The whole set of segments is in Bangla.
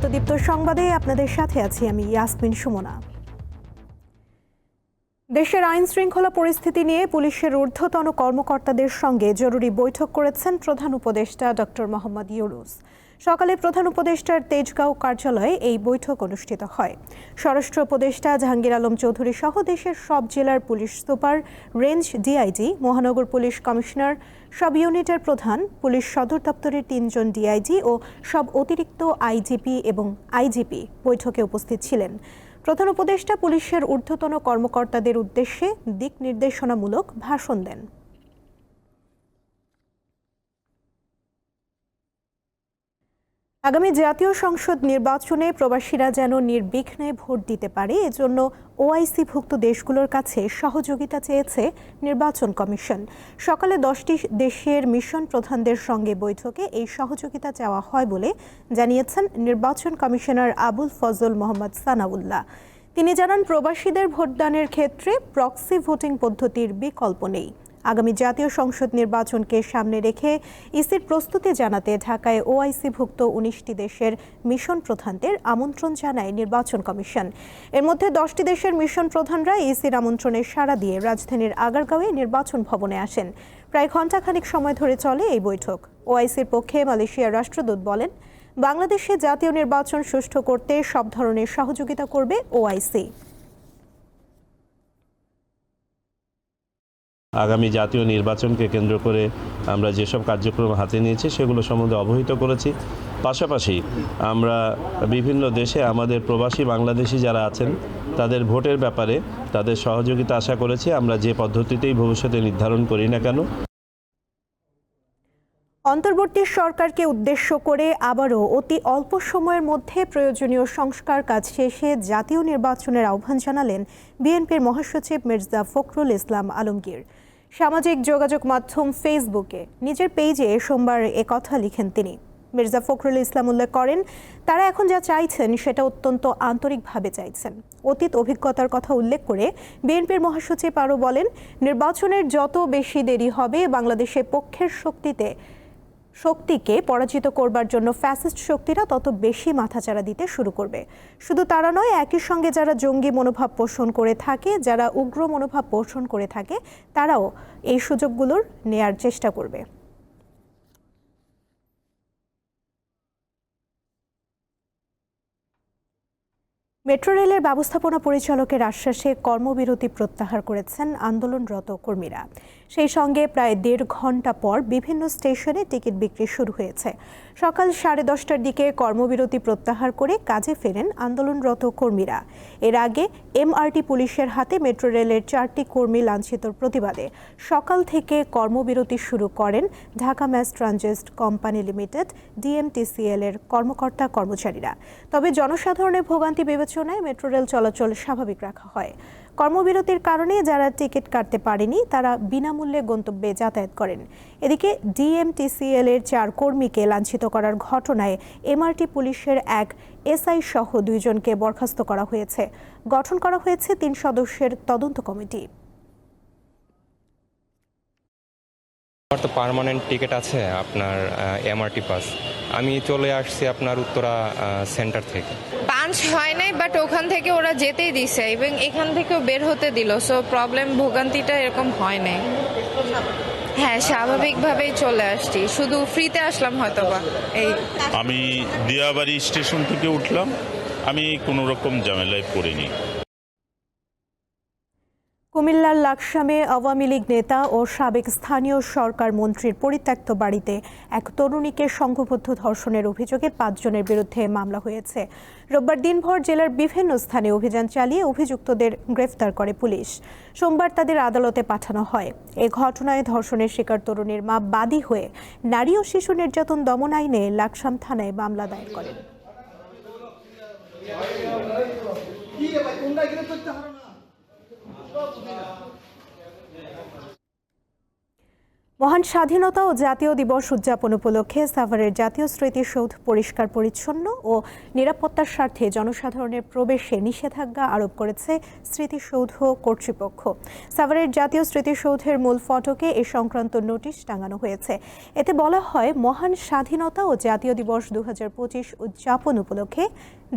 প্রভাতদীপ্ত সংবাদে আপনাদের সাথে আছি আমি ইয়াসমিন সুমনা। দেশের আইন শৃঙ্খলা পরিস্থিতি নিয়ে পুলিশের ঊর্ধ্বতন কর্মকর্তাদের সঙ্গে জরুরি বৈঠক করেছেন প্রধান উপদেষ্টা ডক্টর মোহাম্মদ ইউনুস। সকালে প্রধান উপদেষ্টার তেজগাঁও কার্যালয়ে এই বৈঠক অনুষ্ঠিত হয়। স্বরাষ্ট্র উপদেষ্টা জাহাঙ্গীর আলম চৌধুরী সহ দেশের সব জেলার পুলিশ সুপার, রেঞ্জ ডিআইজি, মহানগর পুলিশ কমিশনার সব ইউনিটের প্রধান পুলিশ সদর দপ্তরের তিনজন ডিআইজি ও সব অতিরিক্ত আইজিপি এবং আইজিপি বৈঠকে উপস্থিত ছিলেন। প্রধান উপদেষ্টা পুলিশের ঊর্ধ্বতন কর্মকর্তাদের উদ্দেশ্যে দিক নির্দেশনামূলক ভাষণ দেন। আগামী জাতীয় সংসদ নির্বাচনে প্রবাসীরা যেন নির্বিঘ্নে ভোট দিতে পারে, এজন্য ওআইসিভুক্ত দেশগুলোর কাছে সহযোগিতা চেয়েছে নির্বাচন কমিশন। সকালে দশটি দেশের মিশন প্রধানদের সঙ্গে বৈঠকে এই সহযোগিতা চাওয়া হয় বলে জানিয়েছেন নির্বাচন কমিশনার আবুল ফজল মোহাম্মদ সানাউল্লাহ। তিনি জানান, প্রবাসীদের ভোটদানের ক্ষেত্রে প্রক্সি ভোটিং পদ্ধতির বিকল্প নেই। আগামী জাতীয় সংসদ নির্বাচনকে সামনে রেখে ইসির প্রস্তুতি জানাতে ঢাকায় ওআইসিভুক্ত উনিশটি দেশের মিশন প্রধানদের আমন্ত্রণ জানায় নির্বাচন কমিশন। এর মধ্যে দশটি দেশের মিশন প্রধানরা ইসির আমন্ত্রণে সাড়া দিয়ে রাজধানীর আগারগাঁওয়ে নির্বাচন ভবনে আসেন। প্রায় ঘণ্টাখানিক সময় ধরে চলে এই বৈঠক। ওআইসির পক্ষে মালয়েশিয়ার রাষ্ট্রদূত বলেন, বাংলাদেশে জাতীয় নির্বাচন সুষ্ঠু করতে সব ধরনের সহযোগিতা করবে ওআইসি। আগামী জাতীয় নির্বাচনকে কেন্দ্র করে আমরা যেসব কার্যক্রম হাতে নিয়েছি, সেগুলো সম্বন্ধে অবহিত করেছি। পাশাপাশি আমরা বিভিন্ন দেশে আমাদের প্রবাসী বাংলাদেশি যারা আছেন, তাদের ভোটের ব্যাপারে তাদের সহযোগিতা আশা করেছি। আমরা যে পদ্ধতিতেই ভবিষ্যতে নির্ধারণ করি না কেন। অন্তর্বর্তী সরকারকে উদ্দেশ্য করে আবারও অতি অল্প সময়ের মধ্যে প্রয়োজনীয় সংস্কার কাজ শেষে জাতীয় নির্বাচনের আহ্বান জানালেন বিএনপির মহাসচিব মির্জা ফখরুল ইসলাম আলমগীর। সামাজিক যোগাযোগ মাধ্যম ফেসবুকে নিজের পেজে সোমবার কথা লিখেন তিনি। মির্জা ফখরুল ইসলাম উল্লেখ করেন, তারা এখন যা চাইছেন সেটা অত্যন্ত আন্তরিকভাবে চাইছেন। অতীত অভিজ্ঞতার কথা উল্লেখ করে বিএনপির মহাসচিব আরও বলেন, নির্বাচনের যত বেশি দেরি হবে, বাংলাদেশের পক্ষের শক্তিতে শক্তিকে পরাজিত করবার জন্য ফ্যাসিস্ট শক্তিরা তত বেশি মাথাচাড়া দিতে শুরু করবে। শুধু তারা নয়, একই সঙ্গে যারা জঙ্গি মনোভাব পোষণ করে থাকে, যারা উগ্র মনোভাব পোষণ করে থাকে, তারাও এই সুযোগগুলোর নেয়ার চেষ্টা করবে। মেট্রো রেলের ব্যবস্থাপনা পরিচালকের আশ্বাসে কর্মবিরতি প্রত্যাহার করেছেন আন্দোলনরত কর্মীরা। সেই সঙ্গে প্রায় দেড় ঘণ্টা পর বিভিন্ন স্টেশনে টিকিট বিক্রি শুরু হয়েছে। সকাল সাড়ে দশটার দিকে কর্মবিরতি প্রত্যাহার করে কাজে ফেরেন আন্দোলনরত কর্মীরা। এর আগে এমআরটি পুলিশের হাতে মেট্রো রেলের চারটি কর্মী লাঞ্ছিতর প্রতিবাদে সকাল থেকে কর্মবিরতি শুরু করেন Dhaka mass transit company limited, DMTCL এর কর্মকর্তা কর্মচারীরা। তবে জনসাধারণের ভোগান্তি বিবেচনায় মেট্রো রেল চলাচল স্বাভাবিক রাখা হয়। কর্মবিরতির কারণে যারা টিকিট কাটতে পারেনি, তারা বিনামূল্যে গন্তব্যে যাতায়াত করেন। এদিকে ডিএমটিসিএল এর চার কর্মীকে লাঞ্ছিত করার ঘটনায় এমআরটি পুলিশের এক এসআই সহ দুইজনকে বরখাস্ত করা হয়েছে। গঠন করা হয়েছে তিন সদস্যের তদন্ত কমিটি। আমার তো পার্মানেন্ট টিকিট আছে আপনার এমআরটি পাস আমি চলে আসছি আপনার উত্তরা সেন্টার থেকে। পাঞ্চ হয় নাই বাট ওখান থেকে ওরা যেতেই দিছে এবং এখান থেকেও বের হতে দিল সো প্রবলেম ভোগান্তিটা এরকম হয় নাই। হ্যাঁ স্বাভাবিকভাবেই চলে আসছি, শুধু ফ্রিতে আসলাম হয়তো বা এই। আমি দিয়াবাড়ি স্টেশন থেকে উঠলাম, আমি কোনো রকম ঝামেলায় পড়িনি। কুমিল্লার লাকসামে আওয়ামী লীগ নেতা ও সাবেক স্থানীয় সরকার মন্ত্রীর পরিত্যক্ত বাড়িতে এক তরুণীকে সংঘবদ্ধ ধর্ষণের অভিযোগে পাঁচজনের বিরুদ্ধে মামলা হয়েছে। রোববার দিনভর জেলার বিভিন্ন স্থানে অভিযান চালিয়ে অভিযুক্তদের গ্রেফতার করে পুলিশ। সোমবার তাদের আদালতে পাঠানো হয়। এ ঘটনায় ধর্ষণের শিকার তরুণীর মা বাদী হয়ে নারী ও শিশু নির্যাতন দমন আইনে লাকসাম থানায় মামলা দায়ের করেন। Vamos, Vina. মহান স্বাধীনতা ও জাতীয় দিবস উদযাপন উপলক্ষে সাভারের জাতীয় স্মৃতিসৌধ পরিষ্কার, পরিচ্ছন্ন ও নিরাপত্তার স্বার্থে জনসাধারণের প্রবেশে নিষেধাজ্ঞা আরোপ করেছে স্মৃতিসৌধ কর্তৃপক্ষ। সাভারের জাতীয় স্মৃতিসৌধের মূল ফটকে এ সংক্রান্ত নোটিশ টাঙানো হয়েছে। এতে বলা হয়, মহান স্বাধীনতা ও জাতীয় দিবস দু হাজার পঁচিশ উদযাপন উপলক্ষে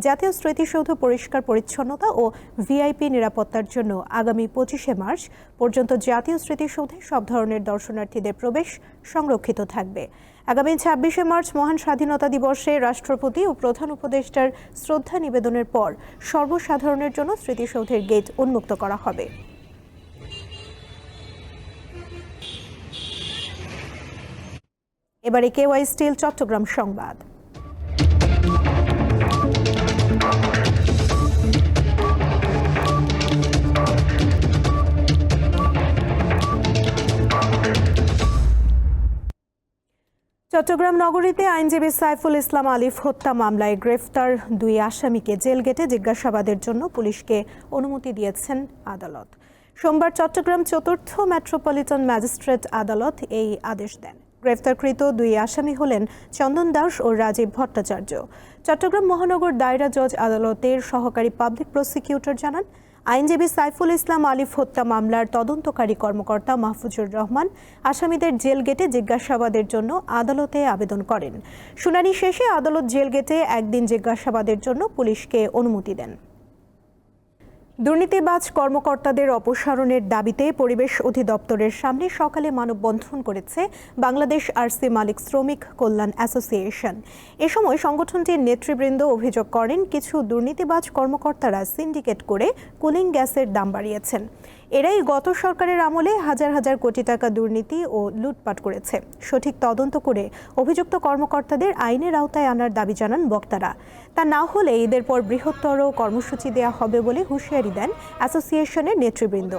জাতীয় স্মৃতিসৌধ পরিষ্কার, পরিচ্ছন্নতা ও ভিআইপি নিরাপত্তার জন্য আগামী পঁচিশে মার্চ পর্যন্ত জাতীয় স্মৃতিসৌধে সব ধরনের দর্শনার্থীদের প্রবেশ সংরক্ষিত থাকবে। আগামী ছাব্বিশে মার্চ মহান স্বাধীনতা দিবসে রাষ্ট্রপতি ও প্রধান উপদেষ্টার শ্রদ্ধা নিবেদনের পর সর্বসাধারণের জন্য স্মৃতিসৌধের গেট উন্মুক্ত করা হবে। এবারে কেওয়াই স্টিল চট্টগ্রাম সংবাদ। চট্টগ্রাম নগরীতে আইনজীবী সাইফুল ইসলাম আলিফ হত্যা মামলায় গ্রেফতার দুই আসামিকে জেল গেটে জিজ্ঞাসাবাদের জন্য পুলিশকে অনুমতি দিয়েছেন আদালত। সোমবার চট্টগ্রাম চতুর্থ মেট্রোপলিটন ম্যাজিস্ট্রেট আদালত এই আদেশ দেন। গ্রেফতারকৃত দুই আসামি হলেন চন্দন দাস ও রাজীব ভট্টাচার্য। চট্টগ্রাম মহানগর দায়রা জজ আদালতের সহকারী পাবলিক প্রসিকিউটর জানান আইনজীবী সাইফুল ইসলাম আলিফ হত্যা মামলার তদন্তকারী কর্মকর্তা মাহফুজুর রহমান আসামিদের জেল গেটে জিজ্ঞাসাবাদের জন্য আদালতে আবেদন করেন। শুনানি শেষে আদালত জেল গেটে একদিন জিজ্ঞাসাবাদের জন্য পুলিশকে অনুমতি দেন। দুর্নীতিবাজ কর্মকর্তাদের অপসারণের দাবিতে পরিবেশ অধিদপ্তরের সামনে সকালে মানববন্ধন করেছে বাংলাদেশ আরসি মালিক শ্রমিক কল্যাণ অ্যাসোসিয়েশন। এ সময় সংগঠনটির নেতৃবৃন্দ অভিযোগ করেন, কিছু দুর্নীতিবাজ কর্মকর্তারা সিন্ডিকেট করে কুলিং গ্যাসের দাম বাড়িয়েছেন। এরাই গত সরকারের আমলে হাজার হাজার কোটি টাকা দুর্নীতি ও লুটপাট করেছে। সঠিক তদন্ত করে অভিযুক্ত কর্মকর্তাদের আইনের আওতায় আনার দাবি জানান বক্তারা। তা না হলে ঈদের পর বৃহত্তর কর্মসূচি দেওয়া হবে বলে হুঁশিয়ারি দেন অ্যাসোসিয়েশনের নেতৃবৃন্দ।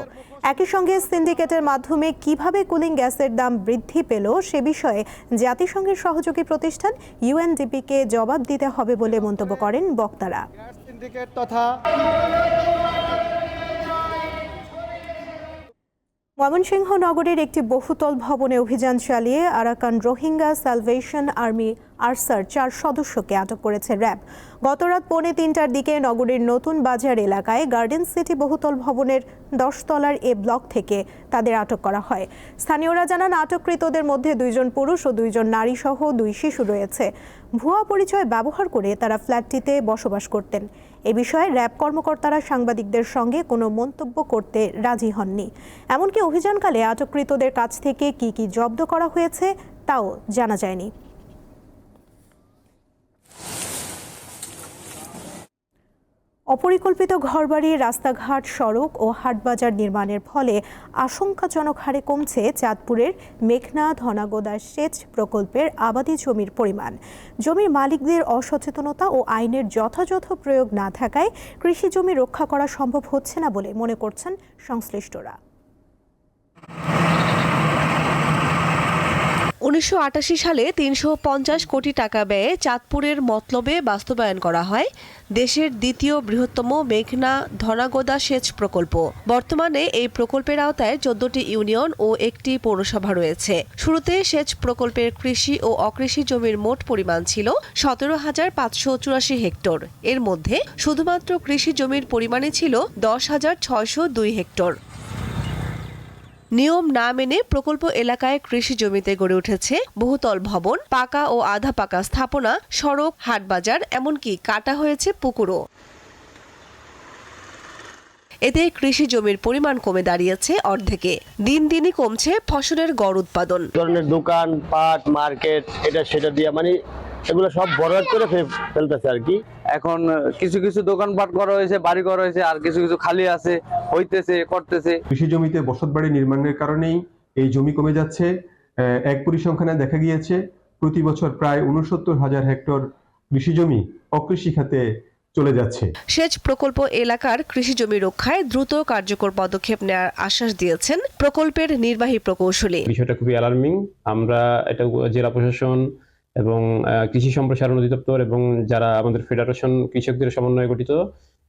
একই সঙ্গে সিন্ডিকেটের মাধ্যমে কীভাবে কুলিং গ্যাসের দাম বৃদ্ধি পেল সে বিষয়ে জাতিসংঘের সহযোগী প্রতিষ্ঠান ইউএনডিপিকে জবাব দিতে হবে বলে মন্তব্য করেন বক্তারা। সিন্ডিকেট তথা ময়মনসিংহ নগরের একটি বহুতল ভবনে অভিযান চালিয়ে আরাকান রোহিঙ্গা সালভেশন আর্মি আরসার চার সদস্যকে আটক করেছে র্যাব। গতরাত পৌনে তিনটার দিকে নগরীর নতুন বাজার এলাকায় গার্ডেন সিটি বহুতল ভবনের দশতলার এ ব্লক থেকে তাদের আটক করা হয়। স্থানীয়রা জানান, আটককৃতদের মধ্যে দুইজন পুরুষ ও দুইজন নারী সহ দুই শিশু রয়েছে। ভুয়া পরিচয় ব্যবহার করে তারা ফ্ল্যাটটিতে বসবাস করতেন। এ বিষয়ে র্যাব কর্মকর্তারা সাংবাদিকদের সঙ্গে কোনো মন্তব্য করতে রাজি হননি। এমনকি অভিযানকালে আটককৃতদের কাছ থেকে কি কি জব্দ করা হয়েছে, তাও জানা যায়নি। অপরিকল্পিত ঘরবাড়ি, রাস্তাঘাট, সড়ক ও হাটবাজার নির্মাণের ফলে আশঙ্কাজনক হারে কমছে চাঁদপুরের মেঘনা ধনাগোদা সেচ প্রকল্পের আবাদি জমির পরিমাণ। জমির মালিকদের অসচেতনতা ও আইনের যথাযথ প্রয়োগ না থাকায় কৃষি জমি রক্ষা করা সম্ভব হচ্ছে না বলে মনে করছেন সংশ্লিষ্টরা। উনিশশো সালে তিনশো পঞ্চাশ কোটি টাকা ব্যয়ে চাঁদপুরের মতলবে বাস্তবায়ন করা হয়, দেশের দ্বিতীয় বৃহত্তম মেঘনা ধনাগোদা সেচ প্রকল্প। বর্তমানে এই প্রকল্পের আওতায় চোদ্দটি ইউনিয়ন ও একটি পৌরসভা রয়েছে। শুরুতে সেচ প্রকল্পের কৃষি ও অকৃষি জমির মোট পরিমাণ ছিল সতেরো হাজার পাঁচশো চুরাশি হেক্টর। এর মধ্যে শুধুমাত্র কৃষি জমির পরিমাণই ছিল দশ হাজার ছয়শো দুই হেক্টর। নিয়ম না মেনে প্রকল্প এলাকায় কৃষি জমিতে গড়ে উঠেছে বহুতল ভবন, পাকা ও আধা পাকা স্থাপনা, সড়ক, হাটবাজার, এমনকি কাটা হয়েছে পুকুরও। এতে কৃষি জমির পরিমাণ কমে দাঁড়িয়েছে অর্ধেকে। দিন দিনই কমছে ফসলের গড় উৎপাদন। ধরনের দোকান, পাট, মার্কেট, এটা সেটা দিয়ে মানে এগুলো সব বরবাদ করে ফেলতেছে আর কি। এখন কিছু কিছু দোকানপাট করা হয়েছে বাড়ি করা হয়েছে আর কিছু কিছু খালি আছে হইতেছে করতেছে। কৃষি জমিতে বসত বাড়ি নির্মাণের কারণেই এই জমি কমে যাচ্ছে। এক পরিসংখ্যানে দেখা গিয়েছে প্রতি বছর প্রায় উনসত্তর হাজার হেক্টর কৃষি জমি অকৃষি খাতে চলে যাচ্ছে। সেচ প্রকল্প এলাকার কৃষি জমি রক্ষায় দ্রুত কার্যকর পদক্ষেপ নেওয়ার আশ্বাস দিয়েছেন প্রকল্পের নির্বাহী প্রকৌশলী। বিষয়টা খুবই অ্যালার্মিং আমরা এটা জেলা প্রশাসন এবং কৃষি সম্প্রসারণ অধিদপ্তর এবং যারা আমাদের ফেডারেশন কৃষকদের সমন্বয়ে গঠিত,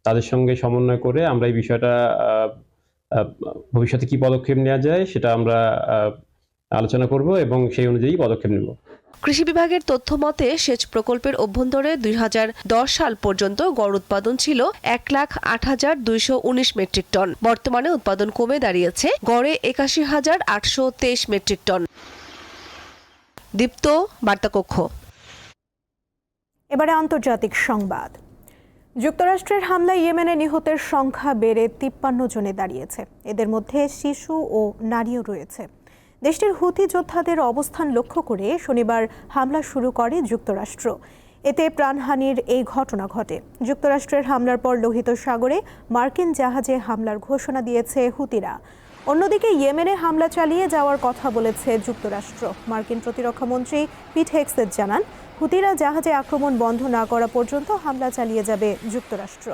তাদের সঙ্গে সমন্বয় করে আমরা এই বিষয়টা ভবিষ্যতে কি পদক্ষেপ নেওয়া যায় সেটা আমরা আলোচনা করব এবং সেই অনুযায়ী পদক্ষেপ নেব। কৃষি বিভাগের তথ্য মতে, সেচ প্রকল্পের অভ্যন্তরে দুই হাজার দশ সাল পর্যন্ত গড় উৎপাদন ছিল এক লাখ আট হাজার দুইশো উনিশ মেট্রিক টন। বর্তমানে উৎপাদন কমে দাঁড়িয়েছে গড়ে একাশি হাজার আটশো তেইশ মেট্রিক টন। দীপ্ত বার্তাকক্ষ। এবারে আন্তর্জাতিক সংবাদ। যুক্তরাষ্ট্রের হামলায় ইয়েমেনে নিহতের সংখ্যা বেড়ে তিপ্পান্ন জনে দাঁড়িয়েছে। এদের মধ্যে শিশু ও নারীও রয়েছে। দেশটির হুতি যোদ্ধাদের অবস্থান লক্ষ্য করে শনিবার হামলা শুরু করে যুক্তরাষ্ট্র। এতে প্রাণহানির এই ঘটনা ঘটে। যুক্তরাষ্ট্রের হামলার পর লোহিত সাগরে মার্কিন জাহাজে হামলার ঘোষণা দিয়েছে হুতিরা। অন্যদিকে ইয়েমেনে হামলা চালিয়ে যাওয়ার কথা বলেছে যুক্তরাষ্ট্র। মার্কিন প্রতিরক্ষা মন্ত্রী পিট হেক্সেট জানান, হুতিরা জাহাজে আক্রমণ বন্ধ না করা পর্যন্ত হামলা চালিয়ে যাবে যুক্তরাষ্ট্র।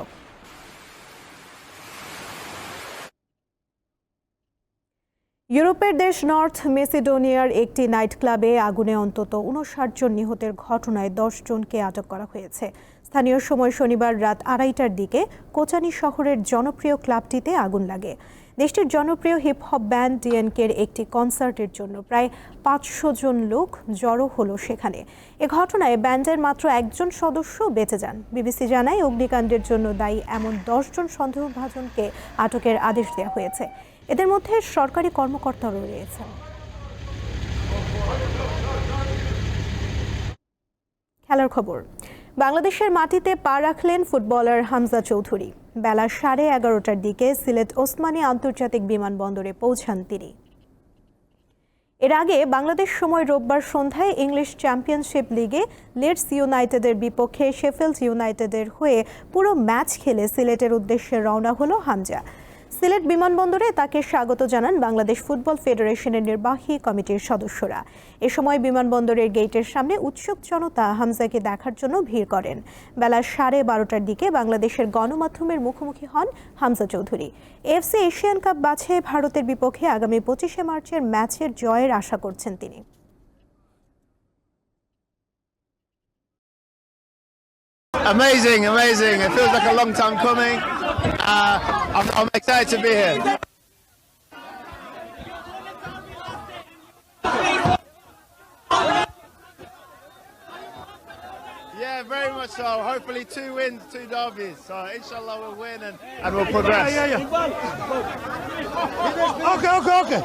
ইউরোপের দেশ নর্থ মেসিডোনিয়ার একটি নাইট ক্লাবে আগুনে অন্তত উনষাট জন নিহতের ঘটনায় দশ জনকে আটক করা হয়েছে। স্থানীয় সময় শনিবার রাত আড়াইটার দিকে কোচানি শহরের জনপ্রিয় ক্লাবটিতে আগুন লাগে। দেশটির জনপ্রিয় হিপ হপ ব্যান্ড ডিএনকের একটি কনসার্টের জন্য প্রায় পাঁচশো জন লোক জড়ো হলো সেখানে। এ ঘটনায় ব্যান্ডের মাত্র একজন সদস্য বেঁচে যান। বিবিসি জানায়, অগ্নিকাণ্ডের জন্য দায়ী এমন দশজন সন্দেহভাজনকে আটকের আদেশ দেওয়া হয়েছে। এদের মধ্যে সরকারি কর্মকর্তাও রয়েছেন। খেলার খবর। বাংলাদেশের মাটিতে পা রাখলেন ফুটবলার হামজা চৌধুরী। বেলা সাড়ে এগারোটার দিকে সিলেট ওসমানী আন্তর্জাতিক বিমানবন্দরে পৌঁছান তিনি। এর আগে বাংলাদেশ সময় রোববার সন্ধ্যায় ইংলিশ চ্যাম্পিয়নশিপ লিগে লিডস ইউনাইটেডের বিপক্ষে শেফিল্ড ইউনাইটেডের হয়ে পুরো ম্যাচ খেলে সিলেটের উদ্দেশ্যে রওনা হলো হামজা। সিলেট বিমানবন্দরে তাকে স্বাগত জানান বাংলাদেশ ফুটবল ফেডারেশনের নির্বাহী কমিটির সদস্যরা এ সময় বিমানবন্দরের গেটের সামনে উৎসুক জনতা হামজাকে দেখার জন্য ভিড় করেন বেলা সাড়ে বারোটার দিকে বাংলাদেশের গণমাধ্যমের মুখোমুখি হন Hamza Chowdhury AFC Asian Cup বাছে ভারতের বিপক্ষে আগামী পঁচিশে মার্চের ম্যাচের জয়ের আশা করছেন তিনি Amazing, amazing. It feels like a long time coming. Uh, I'm, I'm excited to be here. Yeah, very much so. Hopefully, two wins, two derbies. So, inshallah, we'll win and, and we'll progress. Yeah, yeah, yeah. Okay, okay, okay.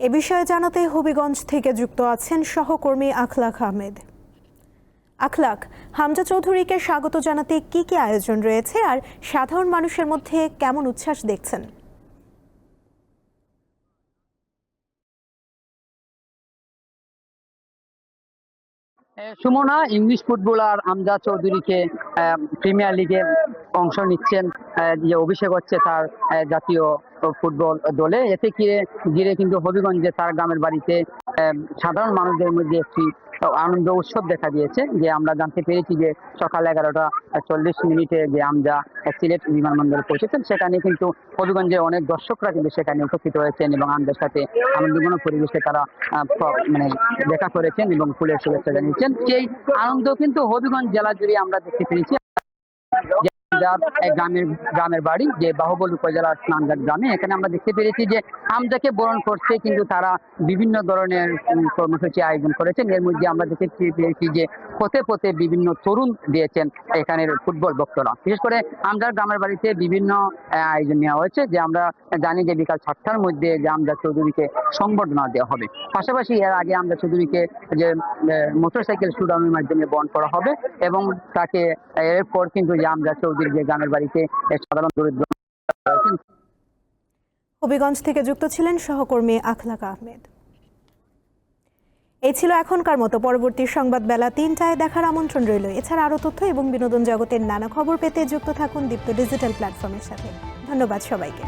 এ বিষয়ে জানাতে হবিগঞ্জ থেকে যুক্ত আছেন সহকর্মী আখলাক আহমেদ আখলাক। হামজা চৌধুরীকে স্বাগত জানাতে কি কি আয়োজন রয়েছে আর সাধারণ মানুষের মধ্যে কেমন উচ্ছ্বাস দেখছেন? সুমনা, ইংলিশ ফুটবলার আমজা চৌধুরীকে প্রিমিয়ার লিগে অংশ নিচ্ছেন যে অভিষেক হচ্ছে তার জাতীয় ফুটবল দলে। এতে ঘিরে ঘিরে কিন্তু হবিগঞ্জে তার গ্রামের বাড়িতে সাধারণ মানুষদের মধ্যে একটি আনন্দ উৎসব দেখা দিয়েছে যে আমরা জানতে পেরেছি যে সকাল এগারোটা চল্লিশ মিনিটে যে আমজা সিলেট বিমানবন্দরে পৌঁছেছেন সেখানে কিন্তু হবিগঞ্জের অনেক দর্শকরা কিন্তু সেখানে উপস্থিত হয়েছেন এবং আমাদের সাথে আনন্দঘন পরিবেশে তারা মানে দেখা করেছেন এবং ফুলের শুভেচ্ছা জানিয়েছেন। সেই আনন্দ কিন্তু হবিগঞ্জ জেলা জুড়ে আমরা দেখতে পেরেছি এক গ্রামের গ্রামের বাড়ি, যে বাহুবল উপজেলার স্নানঘাট গ্রামে। এখানে আমরা দেখতে পেরেছি যে আমজাকে বরণ করতে কিন্তু তারা বিভিন্ন ধরনের কর্মসূচি আয়োজন করেছেন। এর মধ্যে আমরা দেখতে পেরেছি যে পথে পথে বিভিন্ন তরুণ দিয়েছেন এখানের ফুটবল ভক্তরা। বিশেষ করে আমজার গ্রামের বাড়িতে বিভিন্ন আয়োজন নেওয়া হয়েছে, যে আমরা জানি যে বিকাল সাতটার মধ্যে যে আমজাদ চৌধুরীকে সংবর্ধনা দেওয়া হবে। পাশাপাশি এর আগে আমজাদ চৌধুরীকে যে মোটরসাইকেল শুডাউনের মাধ্যমে বহন করা হবে এবং তাকে এরপর কিন্তু যে আমজাদ চৌধুরী যে গ্রামের বাড়িতে সাধারণ দরিদ্র হবিগঞ্জ থেকে যুক্ত ছিলেন সহকর্মী আখলাক আহমেদ। এই ছিল এখনকার মতো। পরবর্তী সংবাদ বেলা তিনটায় দেখার আমন্ত্রণ রইল। এছাড়া আরও তথ্য এবং বিনোদন জগতের নানা খবর পেতে যুক্ত থাকুন দীপ্ত ডিজিটাল প্ল্যাটফর্মের সাথে। ধন্যবাদ সবাইকে।